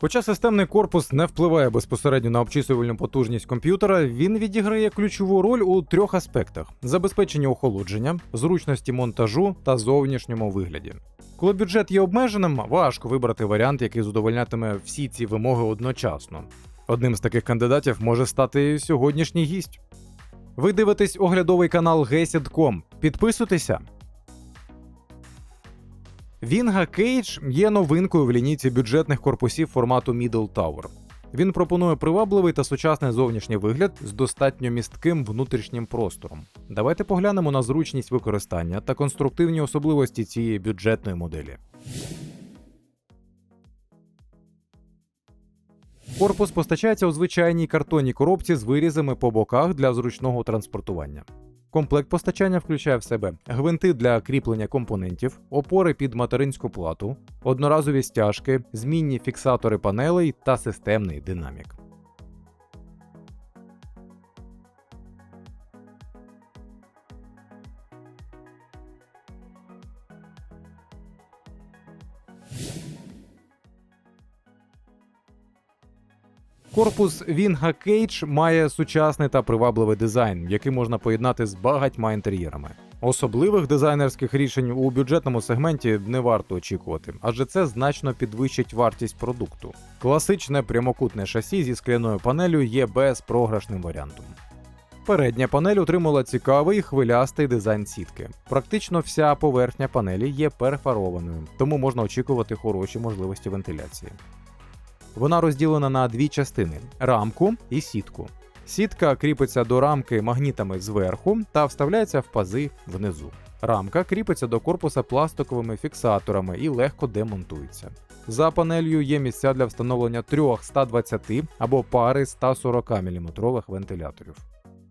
Хоча системний корпус не впливає безпосередньо на обчислювальну потужність комп'ютера, він відіграє ключову роль у трьох аспектах: забезпеченні охолодження, зручності монтажу та зовнішньому вигляді. Коли бюджет є обмеженим, важко вибрати варіант, який задовольнятиме всі ці вимоги одночасно. Одним з таких кандидатів може стати сьогоднішній гість. Ви дивитесь оглядовий канал GESID.com. Підписуйтеся. Вінга Кейдж є новинкою в лінійці бюджетних корпусів формату Middle Tower. Він пропонує привабливий та сучасний зовнішній вигляд з достатньо містким внутрішнім простором. Давайте поглянемо на зручність використання та конструктивні особливості цієї бюджетної моделі. Корпус постачається у звичайній картонній коробці з вирізами по боках для зручного транспортування. Комплект постачання включає в себе гвинти для кріплення компонентів, опори під материнську плату, одноразові стяжки, змінні фіксатори панелей та системний динамік. Корпус Вінга Кейдж має сучасний та привабливий дизайн, який можна поєднати з багатьма інтер'єрами. Особливих дизайнерських рішень у бюджетному сегменті не варто очікувати, адже це значно підвищить вартість продукту. Класичне прямокутне шасі зі скляною панелю є безпрограшним варіантом. Передня панель отримала цікавий хвилястий дизайн сітки. Практично вся поверхня панелі є перфорованою, тому можна очікувати хороші можливості вентиляції. Вона розділена на дві частини: рамку і сітку. Сітка кріпиться до рамки магнітами зверху та вставляється в пази внизу. Рамка кріпиться до корпуса пластиковими фіксаторами і легко демонтується. За панелью є місця для встановлення трьох 120 або пари 140 мм вентиляторів.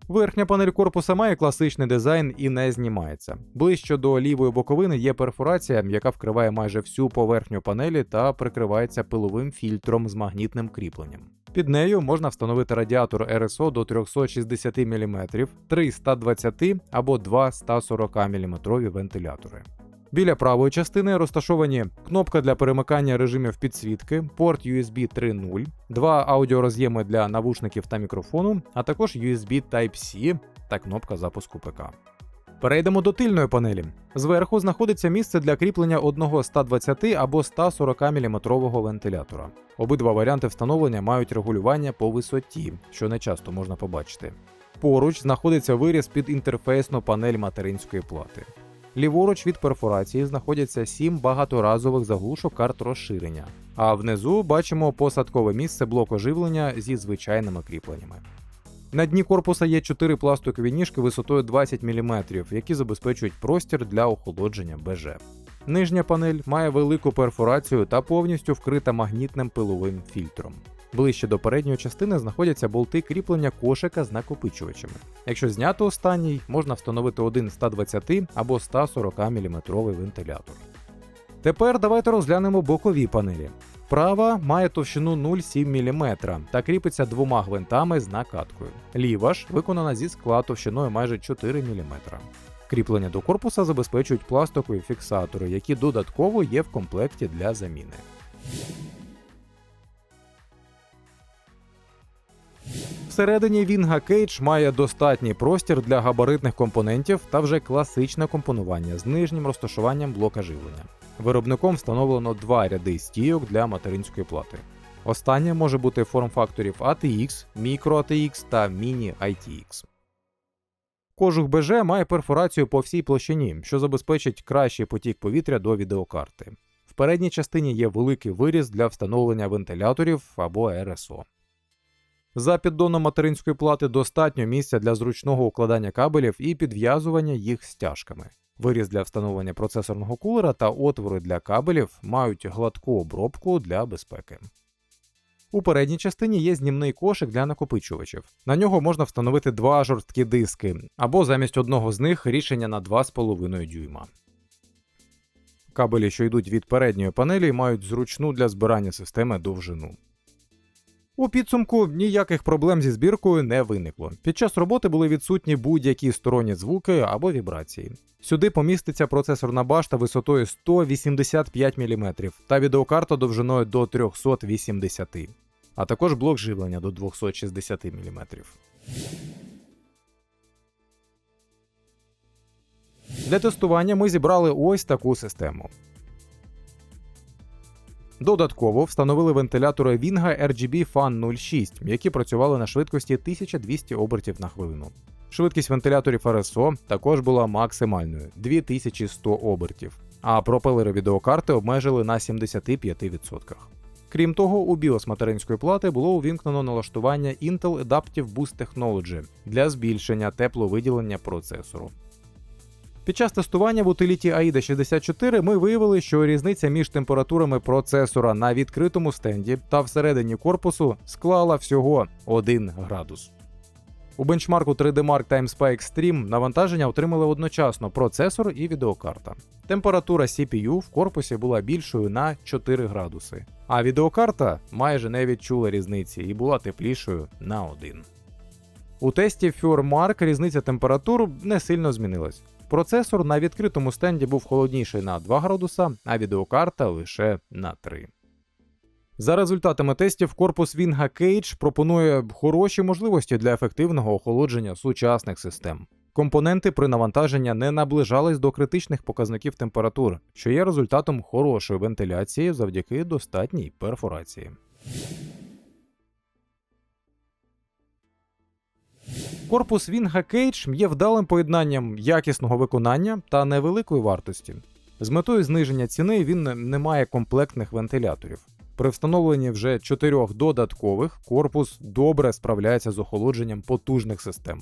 Верхня панель корпуса має класичний дизайн і не знімається. Ближче до лівої боковини є перфорація, яка вкриває майже всю поверхню панелі та прикривається пиловим фільтром з магнітним кріпленням. Під нею можна встановити радіатор РСО до 360 мм, 3 120 або 2 140 мм вентилятори. Біля правої частини розташовані кнопка для перемикання режимів підсвітки, порт USB 3.0, два аудіороз'єми для навушників та мікрофону, а також USB Type-C та кнопка запуску ПК. Перейдемо до тильної панелі. Зверху знаходиться місце для кріплення одного 120 або 140 мм вентилятора. Обидва варіанти встановлення мають регулювання по висоті, що не часто можна побачити. Поруч знаходиться виріз під інтерфейсну панель материнської плати. Ліворуч від перфорації знаходяться сім багаторазових заглушок карт розширення, а внизу бачимо посадкове місце блоку живлення зі звичайними кріпленнями. На дні корпуса є чотири пластикові ніжки висотою 20 мм, які забезпечують простір для охолодження БЖ. Нижня панель має велику перфорацію та повністю вкрита магнітним пиловим фільтром. Ближче до передньої частини знаходяться болти кріплення кошика з накопичувачами. Якщо зняти останній, можна встановити один 120 або 140 мм вентилятор. Тепер давайте розглянемо бокові панелі. Права має товщину 0,7 мм та кріпиться двома гвинтами з накаткою. Ліва ж виконана зі скла товщиною майже 4 мм. Кріплення до корпуса забезпечують пластикові фіксатори, які додатково є в комплекті для заміни. Всередині Вінга Кейдж має достатній простір для габаритних компонентів та вже класичне компонування з нижнім розташуванням блока живлення. Виробником встановлено два ряди стійок для материнської плати. Останнє може бути форм-факторів ATX, Micro ATX та Mini ITX. Кожух БЖ має перфорацію по всій площині, що забезпечить кращий потік повітря до відеокарти. В передній частині є великий виріз для встановлення вентиляторів або РСО. За піддоном материнської плати достатньо місця для зручного укладання кабелів і підв'язування їх стяжками. Виріз для встановлення процесорного кулера та отвори для кабелів мають гладку обробку для безпеки. У передній частині є знімний кошик для накопичувачів. На нього можна встановити два жорсткі диски, або замість одного з них рішення на 2,5 дюйма. Кабелі, що йдуть від передньої панелі, мають зручну для збирання системи довжину. У підсумку ніяких проблем зі збіркою не виникло. Під час роботи були відсутні будь-які сторонні звуки або вібрації. Сюди поміститься процесорна башта висотою 185 мм та відеокарта довжиною до 380 а також блок живлення до 260 мм. Для тестування ми зібрали ось таку систему. Додатково встановили вентилятори Winga RGB Fan 06, які працювали на швидкості 1200 обертів на хвилину. Швидкість вентиляторів RSO також була максимальною 2100 обертів, а пропелери відеокарти обмежили на 75%. Крім того, у BIOS материнської плати було увімкнено налаштування Intel Adaptive Boost Technology для збільшення тепловиділення процесору. Під час тестування в утиліті AIDA 64 ми виявили, що різниця між температурами процесора на відкритому стенді та всередині корпусу склала всього 1 градус. У бенчмарку 3D Mark TimeSpy Extreme навантаження отримали одночасно процесор і відеокарта. Температура CPU в корпусі була більшою на 4 градуси, а відеокарта майже не відчула різниці і була теплішою на 1. У тесті FureMark різниця температур не сильно змінилась. Процесор на відкритому стенді був холодніший на 2 градуса, а відеокарта лише на 3. За результатами тестів, корпус Winga Cage пропонує хороші можливості для ефективного охолодження сучасних систем. Компоненти при навантаженні не наближались до критичних показників температур, що є результатом хорошої вентиляції завдяки достатній перфорації. Корпус Winga Cage є вдалим поєднанням якісного виконання та невеликої вартості. З метою зниження ціни він не має комплектних вентиляторів. При встановленні вже чотирьох додаткових корпус добре справляється з охолодженням потужних систем.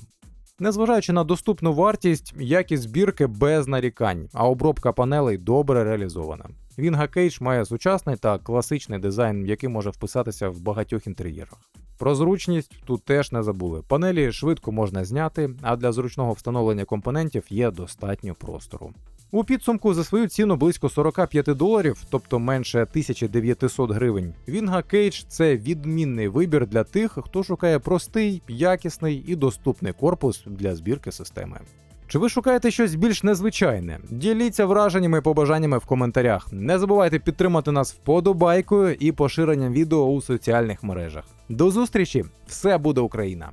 Незважаючи на доступну вартість, якість збірки без нарікань, а обробка панелей добре реалізована. Winga Cage має сучасний та класичний дизайн, який може вписатися в багатьох інтер'єрах. Про зручність тут теж не забули. Панелі швидко можна зняти, а для зручного встановлення компонентів є достатньо простору. У підсумку за свою ціну близько 45 доларів, тобто менше 1900 гривень. Winga Cage – це відмінний вибір для тих, хто шукає простий, якісний і доступний корпус для збірки системи. Чи ви шукаєте щось більш незвичайне? Діліться враженнями і побажаннями в коментарях. Не забувайте підтримати нас вподобайкою і поширенням відео у соціальних мережах. До зустрічі! Все буде Україна!